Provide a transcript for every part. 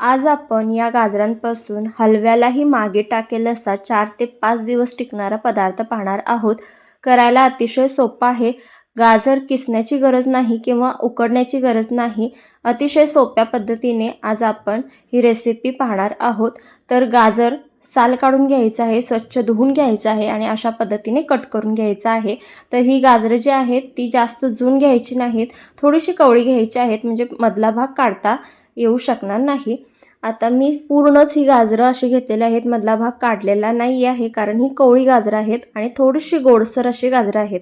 आज आपण या गाजरांपासून हलव्यालाही मागे टाकेल असा चार ते पाच दिवस टिकणारा पदार्थ पाहणार आहोत. करायला अतिशय सोपा आहे. गाजर किसण्याची गरज नाही किंवा उकडण्याची गरज नाही. अतिशय सोप्या पद्धतीने आज आपण ही रेसिपी पाहणार आहोत. तर गाजर साल काढून घ्यायचं आहे स्वच्छ धुवून घ्यायचं आहे आणि अशा पद्धतीने कट करून घ्यायचं आहे. तर ही गाजरं जी आहेत ती जास्त जून घ्यायची नाहीत थोडीशी कवळी घ्यायची आहेत म्हणजे मधला भाग काढता येऊ शकणार नाही. आता मी पूर्णच ही गाजरं अशी घेतलेली आहेत मधला भाग काढलेला नाही आहे कारण ही कवळी गाजरं आहेत आणि थोडीशी गोडसर अशी गाजरं आहेत.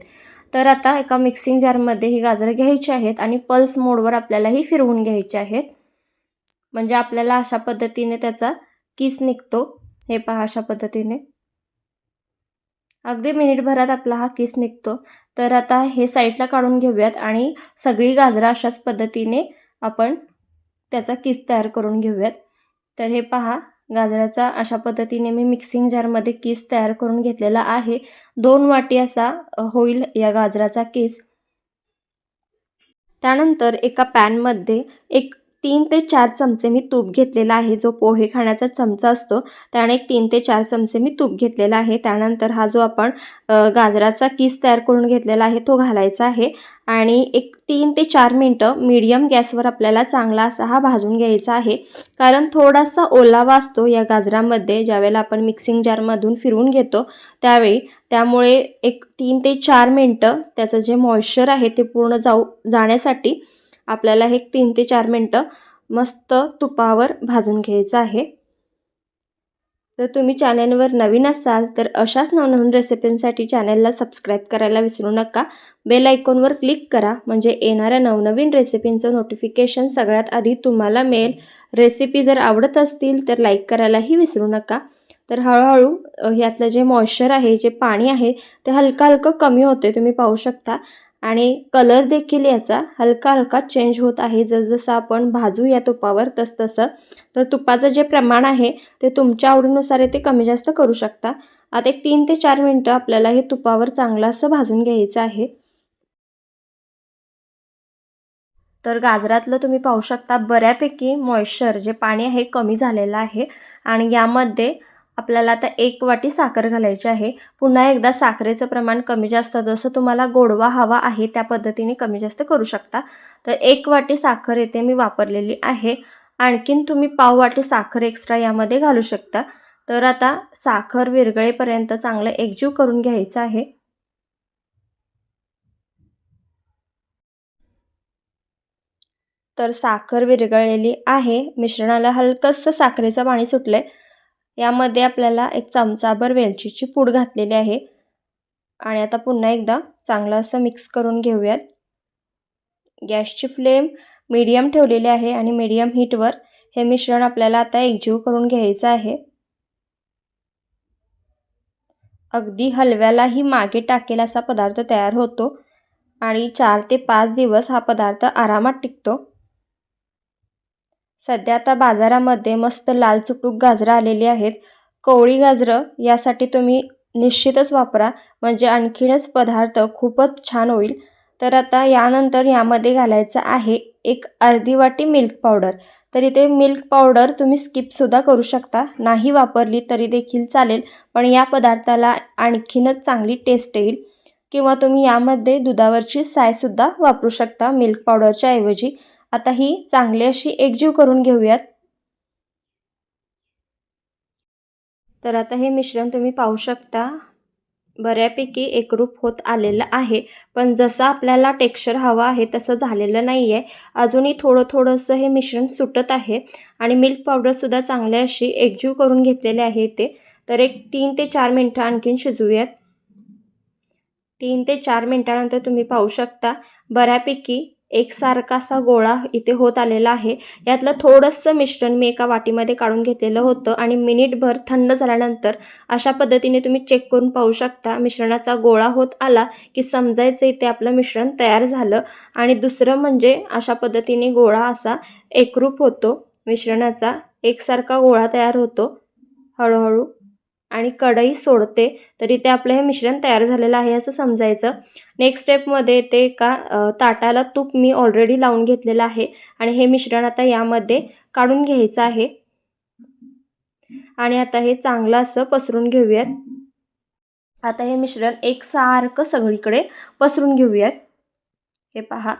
तर आता एका मिक्सिंग जारमध्ये ही गाजरं घ्यायची आहेत आणि पल्स मोडवर आपल्याला ही फिरवून घ्यायची आहेत. म्हणजे आपल्याला अशा पद्धतीने त्याचा किस निघतो. हे पहा अशा पद्धतीने. अगदी मिनिटभरात आपला हा किस निघतो. तर आता हे साईडला काढून घेऊयात आणि सगळी गाजरं अशाच पद्धतीने आपण त्याचा किस तयार करून घेऊयात. तर हे पहा गाजराचा अशा पद्धतीने मी मिक्सिंग जारमध्ये किस तयार करून घेतलेला आहे. दोन वाटी असा होईल या गाजराचा किस. त्यानंतर एका पॅनमध्ये एक तीन ते चार चमचे मी तूप घेतलेला आहे. जो पोहे खाण्याचा चमचा असतो त्याने एक तीन ते चार चमचे मी तूप घेतलेला आहे. त्यानंतर हा जो आपण गाजराचा किस तयार करून घेतलेला आहे तो घालायचा आहे. आणि एक तीन ते चार मिनटं मीडियम गॅसवर आपल्याला चांगला असा हा भाजून घ्यायचा आहे. कारण थोडासा ओलावा असतो या गाजरामध्ये ज्यावेळेला आपण मिक्सिंग जारमधून फिरवून घेतो त्यावेळी त्यामुळे एक तीन ते चार मिनटं त्याचं जे मॉइश्चर आहे ते पूर्ण जाऊ जाण्यासाठी आपल्याला हे तीन ते चार मिनटं मस्त तुपावर भाजून घ्यायचं आहे. तर तुम्ही चॅनलवर नवीन असाल तर अशाच नवनवीन रेसिपींसाठी चॅनलला सबस्क्राईब करायला विसरू नका. बेल आयकॉनवर क्लिक करा म्हणजे येणाऱ्या नवनवीन रेसिपींचं नोटिफिकेशन सगळ्यात आधी तुम्हाला मिळेल. रेसिपी जर आवडत असतील तर लाईक करायलाही विसरू नका. तर हळूहळू ह्यातलं जे मॉइश्चर आहे जे पाणी आहे ते हलकं हलकं कमी होते तुम्ही पाहू शकता. आणि कलर देखील याचा हलका हलका चेंज होत आहे. जसजसं आपण भाजू या तुपावर तसतसं. तर तुपाचं जे प्रमाण आहे ते तुमच्या आवडीनुसार ते कमी जास्त करू शकता. आता एक तीन ते चार मिनटं आपल्याला हे तुपावर चांगलं असं भाजून घ्यायचं आहे. तर गाजरातलं तुम्ही पाहू शकता बऱ्यापैकी मॉइश्चर जे पाणी आहे कमी झालेलं आहे. आणि यामध्ये आपल्याला आता एक वाटी साखर घालायची आहे. पुन्हा एकदा साखरेचं प्रमाण कमी जास्त जसं तुम्हाला गोडवा हवा आहे त्या पद्धतीने कमी जास्त करू शकता. तर एक वाटी साखर येथे मी वापरलेली आहे. आणखीन तुम्ही पाव वाटी साखर एक्स्ट्रा यामध्ये घालू शकता. तर आता साखर विरघळेपर्यंत चांगलं एकजीव करून घ्यायचं आहे. तर साखर विरघळलेली आहे. मिश्रणाला हलकंसं साखरेचं पाणी सुटलं आहे यामध्ये आपल्याला एक चमचाभर वेलचीची पूड घातलेली आहे. आणि आता पुन्हा एकदा चांगलं असं मिक्स करून घेऊयात. गॅसची फ्लेम मीडियम ठेवलेली आहे आणि मीडियम हीटवर हे मिश्रण आपल्याला आता एकजीव करून घ्यायचं आहे. अगदी हलव्यालाही मागे टाकेल असा पदार्थ तयार होतो आणि चार ते पाच दिवस हा पदार्थ आरामात टिकतो. सध्या आता बाजारामध्ये मस्त लाल चुकूक गाजरं आलेली आहेत. कोवळी गाजरं यासाठी तुम्ही निश्चितच वापरा. म्हणजे आणखीनच पदार्थ खूपच छान होईल. तर आता यानंतर यामध्ये घालायचं आहे एक अर्धी वाटी मिल्क पावडर तर इथे मिल्क पावडर तुम्ही स्किपसुद्धा करू शकता. नाही वापरली तरी देखील चालेल. पण या पदार्थाला आणखीनच चांगली टेस्ट येईल. किंवा तुम्ही यामध्ये दुधावरची सायसुद्धा वापरू शकता मिल्क पावडरच्या ऐवजी. आता ही चांगली अशी एकजीव करून घेऊयात. तर आता हे मिश्रण तुम्ही पाहू शकता. बऱ्यापैकी एकरूप होत आलेलं आहे. पण जसं आपल्याला टेक्स्चर हवं आहे तसं झालेलं नाही आहे अजूनही थोडं थोडंसं हे मिश्रण सुटत आहे. आणि मिल्क पावडरसुद्धा चांगली अशी एकजीव करून घेतलेले आहे ते तर एक तीन ते चार मिनटं आणखीन शिजवूयात तीन ते चार मिनटानंतर तुम्ही पाहू शकता. बऱ्यापैकी एकसारखा असा गोळा इथे होत आलेला आहे. यातलं थोडंसं मिश्रण मी एका वाटीमध्ये काढून घेतलेलं होतं आणि मिनिटभर थंड झाल्यानंतर अशा पद्धतीने तुम्ही चेक करून पाहू शकता. मिश्रणाचा गोळा होत आला की समजायचं इथे आपलं मिश्रण तयार झालं. आणि दुसरं म्हणजे अशा पद्धतीने गोळा असा एकरूप होतो. मिश्रणाचा एकसारखा गोळा तयार होतो. हळूहळू आणि कढई सोडते. तर इथे आपलं हे मिश्रण तयार झालेलं आहे असं समजायचं. नेक्स्ट स्टेपमध्ये ते एका ताटाला तूप मी ऑलरेडी लावून घेतलेलं आहे. आणि हे मिश्रण आता यामध्ये काढून घ्यायचं आहे. आणि आता हे चांगलं असं पसरून घेऊयात. आता हे मिश्रण एक सारखं सगळीकडे पसरून घेऊयात. हे पहा.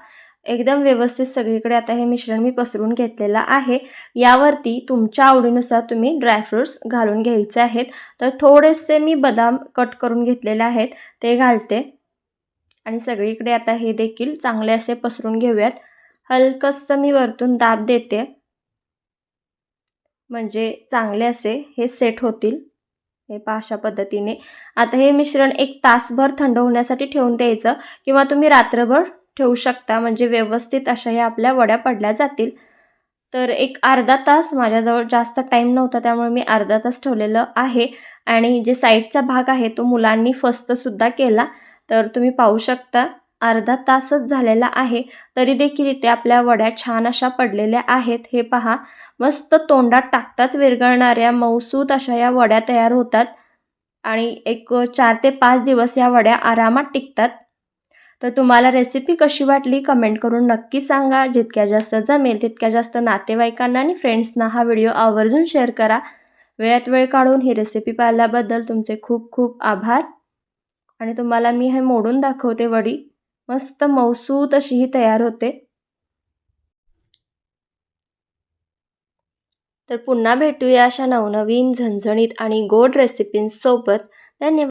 एकदम व्यवस्थित सगळीकडे आता हे मिश्रण मी पसरून घेतलेलं आहे. यावरती तुमच्या आवडीनुसार तुम्ही ड्रायफ्रूट्स घालून घ्यायचे आहेत. तर थोडेसे मी बदाम कट करून घेतलेले आहेत. ते घालते. आणि सगळीकडे आता हे देखील चांगले असे पसरून घेऊयात. हलकंसं मी वरतून दाब देते. म्हणजे चांगले असे हे सेट होतील. हे पहा अशा पद्धतीने. आता हे मिश्रण एक तासभर थंड होण्यासाठी ठेवून द्यायचं. किंवा तुम्ही रात्रभर ठेवू शकता. म्हणजे व्यवस्थित अशा ह्या आपल्या वड्या पडल्या जातील. तर एक अर्धा तास माझ्याजवळ जास्त टाईम नव्हता त्यामुळे मी अर्धा तास ठेवलेलं आहे. आणि जे साईडचा भाग आहे तो मुलांनी फस्तसुद्धा केला. तर तुम्ही पाहू शकता अर्धा तासच झालेला आहे. तरी देखील इथे आपल्या वड्या छान अशा पडलेल्या आहेत. हे पहा मस्त तोंडात टाकताच विरघळणाऱ्या मौसूत अशा या वड्या तयार होतात. आणि एक चार ते पाच दिवस या वड्या आरामात टिकतात. तर तुम्हाला रेसिपी कशी वाटली कमेंट करून नक्की सांगा. जितक्या जास्त जमेल तितक्या जास्त नातेवाईकांना आणि फ्रेंड्सना हा व्हिडिओ आवर्जून शेअर करा. वेळात वेळ काढून ही रेसिपी पाहिल्याबद्दल तुमचे खूप खूप आभार. आणि तुम्हाला मी हे मोडून दाखवते वडी. मस्त मौसूत अशी ही तयार होते. तर पुन्हा भेटूया अशा नवनवीन झणझणीत आणि गोड रेसिपींसोबत धन्यवाद.